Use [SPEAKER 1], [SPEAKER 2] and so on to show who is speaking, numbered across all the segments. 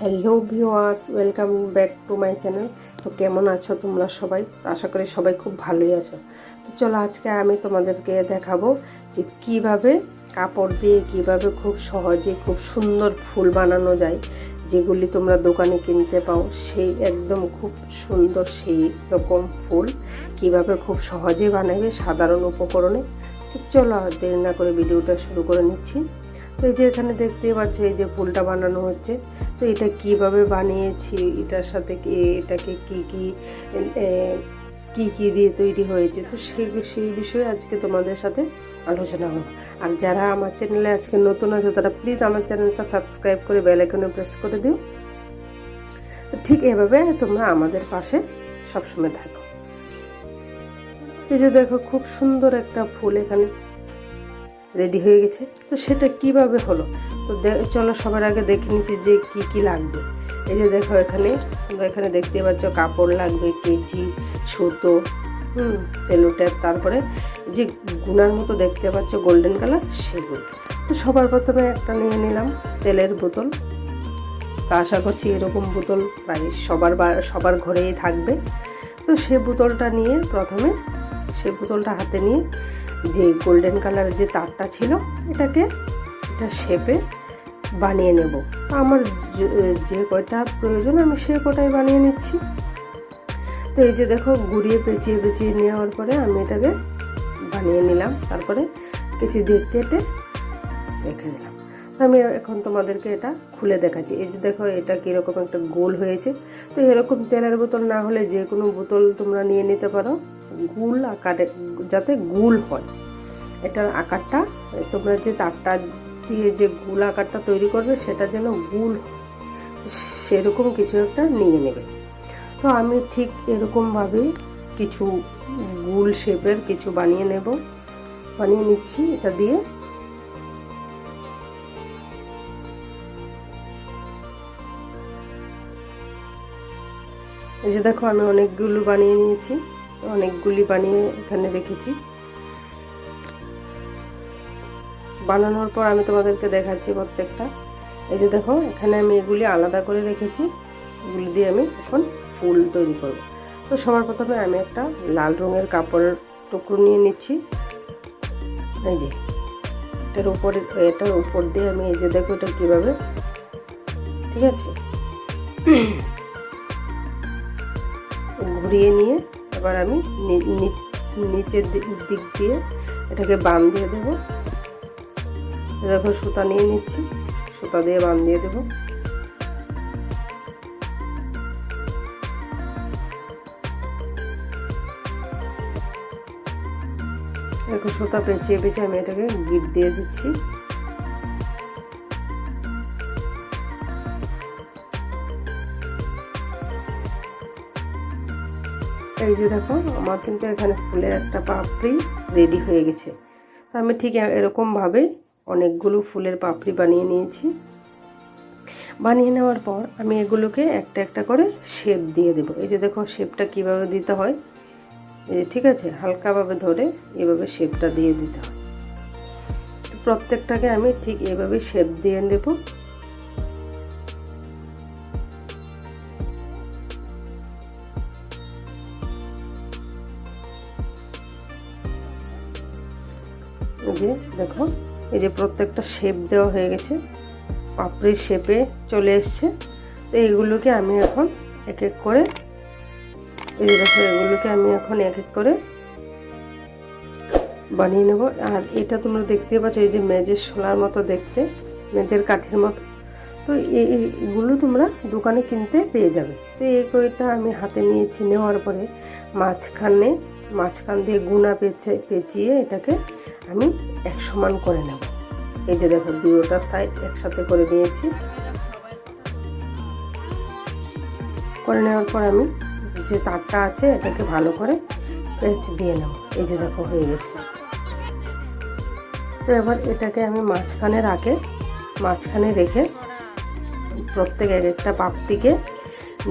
[SPEAKER 1] Hello viewers welcome back to my channel. তো কেমন আছো তোমরা সবাই? আশা করি সবাই খুব ভালোই আছো। তো চলো আজকে আমি তোমাদেরকে দেখাবো যে কীভাবে কাপড় দিয়ে, কীভাবে খুব সহজে, খুব সুন্দর ফুল বানানো যায়, যেগুলি তোমরা দোকানে কিনতে পাও। সেই একদম খুব সুন্দর সেই রকম ফুল কীভাবে খুব সহজে বানাবে সাধারণ উপকরণে। তো চলো দেরি না করে ভিডিওটা শুরু করে নিচ্ছি। তো এই যে এখানে দেখতেই পাচ্ছ, এই যে ফুলটা বানানো হচ্ছে। তো এটা কীভাবে বানিয়েছি, এটার সাথে কি, এটাকে কি কি কি কি দিয়ে তৈরি হয়েছে? তো সেই সেই বিষয়ে আজকে তোমাদের সাথে আলোচনা করব আর যারা আমার চ্যানেলে আজকে নতুন আছে, তারা প্লিজ আমার চ্যানেলটা সাবস্ক্রাইব করে বেল আইকনে প্রেস করে দিও। ঠিক এভাবে তোমরা আমাদের পাশে সবসময় থাকো। এই যে দেখো, খুব সুন্দর একটা ফুল এখানে রেডি হয়ে গেছে। তো সেটা কীভাবে হলো? তো চলো সবার আগে দেখে নিচ্ছি যে কি কি লাগবে। এই যে দেখো এখানে, তোমরা এখানে দেখতে পাচ্ছ কাপড় লাগবে, কেচি, সুতো, হুম, সেলোটেপ, তারপরে যে গুনার মতো দেখতে পাচ্ছ গোল্ডেন কালার সেগুলো। তো সবার প্রথমে একটা নিয়ে নিলাম তেলের বোতল। তো আশা করছি এরকম বোতল প্রায় সবার সবার ঘরেই থাকবে। তো সে বোতলটা নিয়ে প্রথমে সে বোতলটা হাতে নিয়ে যে গোল্ডেন কালারের যে তারটা ছিল, এটাকে এটা শেপে বানিয়ে নেব। আমার যে- কয়টা প্রয়োজন, আমি সে কটাই বানিয়ে নিচ্ছি। তো এই যে দেখো, ঘুরিয়ে পেঁচিয়ে পেঁচিয়ে নেওয়ার পরে আমি এটাকে বানিয়ে নিলাম। তারপরে কিছু দিয়ে কেটে রেখে দিলাম। তো আমি এখন তোমাদেরকে এটা খুলে দেখাচ্ছি। এই যে দেখো, এটা কীরকম একটা গোল হয়েছে। তো এরকম তেলের বোতল না হলে যে কোনো বোতল তোমরা নিয়ে নিতে পারো। গুল আকারে, যাতে গুল হয়। এটার আকারটা, তোমরা যে তারটা দিয়ে যে গুল আকারটা তৈরি করবে, সেটা যেন গুল সেরকম কিছু একটা নিয়ে নেবে। তো আমি ঠিক এরকমভাবে কিছু গুল শেপের কিছু বানিয়ে নেব। বানিয়ে নিচ্ছি, এটা দিয়ে। এই যে দেখো, আমি অনেকগুলো বানিয়ে নিয়েছি, অনেকগুলি বানিয়ে এখানে রেখেছি। বানানোর পর আমি তোমাদেরকে দেখাচ্ছি প্রত্যেকটা। এই যে দেখো, এখানে আমি এগুলি আলাদা করে রেখেছি। এগুলি দিয়ে আমি এখন ফুল তৈরি করব। তো সবার প্রথমে আমি একটা লাল রঙের কাপড়ের টুকরো নিয়ে নিচ্ছি। এই যে, এটার উপরে, এটার উপর দিয়ে আমি এই যে দেখো এটা কীভাবে, ঠিক আছে? ঘুরিয়ে নিয়ে এবার আমি নিচের দিক দিয়ে এটাকে বান দিয়ে দেবো। দেখো সুতা নিয়ে নিচ্ছি, সুতা দিয়ে বান দিয়ে দেবো। দেখো সুতা পেঁচিয়ে পেঁচিয়ে আমি এটাকে গিট দিয়ে দিচ্ছি। এই যে দেখো, আমার কিন্তু এখানে ফুলের একটা পাপড়ি রেডি হয়ে গেছে। তো আমি ঠিক এরকমভাবে অনেকগুলো ফুলের পাপড়ি বানিয়ে নিয়েছি। বানিয়ে নেওয়ার পর আমি এগুলোকে একটা একটা করে শেপ দিয়ে দেবো। এই যে দেখো শেপটা কীভাবে দিতে হয়? এই ঠিক আছে, হালকাভাবে ধরে এভাবে শেপটা দিয়ে দিতে হয়। প্রত্যেকটাকে আমি ঠিক এভাবে শেপ দিয়ে দেবো যে দেখো, এই যে প্রত্যেকটা শেপ দেওয়া হয়ে গেছে। পাপড়ির শেপে চলে এসছে। তো এইগুলোকে আমি এখন এক এক করে, এই দেখো, এগুলোকে আমি এখন এক এক করে বানিয়ে নেব। আর এটা তোমরা দেখতে পাচ্ছ, এই যে মেজের শোলার মতো দেখতে, মেজের কাঠের মতো। তো এই, এই- তোমরা দোকানে কিনতে পেয়ে যাবে। তো এই কইটা আমি হাতে নিয়েছি নেওয়ার পরে, মাঝখানে, মাঝখান দিয়ে গুনা পেঁচে, পেঁচিয়ে এটাকে আমি এক সমান করে নেব। এই যে দেখো দুটোটা সাইড একসাথে করে নিয়েছি। করে নেওয়ার পর আমি যে তারটা আছে, এটাকে ভালো করে পেঁচ দিয়ে নেব। এই যে দেখো, হয়ে গেছে। তো এবার এটাকে আমি মাঝখানে রাখে মাঝখানে রেখে প্রত্যেক এক একটা পাপড়িকে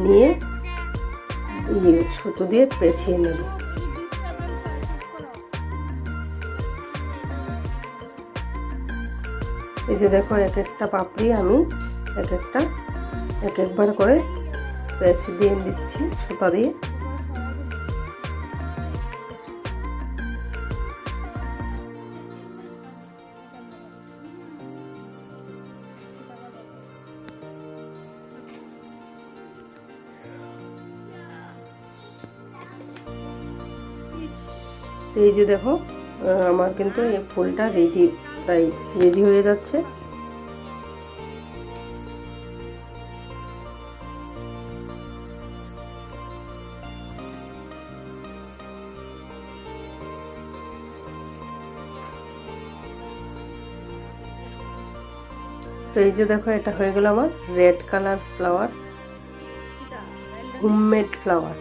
[SPEAKER 1] নিয়ে ইয়ে সুতো দিয়ে পেঁচিয়ে নেব। এই যে দেখো, এক একটা পাপড়ি আমি এক একটা, এক একবার করে প্যাচ দিয়ে দিচ্ছি, সুতা দিয়ে। এই যে দেখো আমার কিন্তু এই ফুলটা রেডি প্রায় রেডি হয়ে যাচ্ছে। তো এই যে দেখো, এটা হয়ে গেল আমার red colour flower. Homemade flower.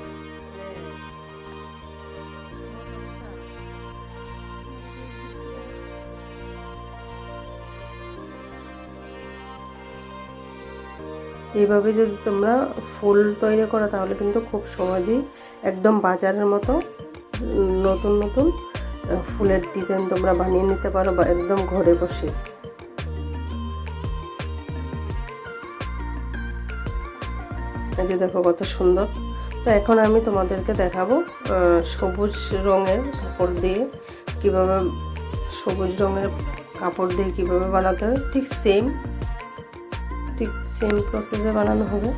[SPEAKER 1] এইভাবে যদি তোমরা ফুল তৈরি করো, তাহলে কিন্তু খুব সহজেই একদম বাজারের মতো নতুন নতুন ফুলের ডিজাইন তোমরা বানিয়ে নিতে পারো বা একদম ঘরে বসে। এই যে দেখো কত সুন্দর। তো এখন আমি তোমাদেরকে দেখাবো সবুজ রঙের কাপড় দিয়ে কীভাবে সবুজ রঙের কাপড় দিয়ে কীভাবে বানাতে হয়। ঠিক সেম ঠিক সেম প্রসেসে বানানো হবে।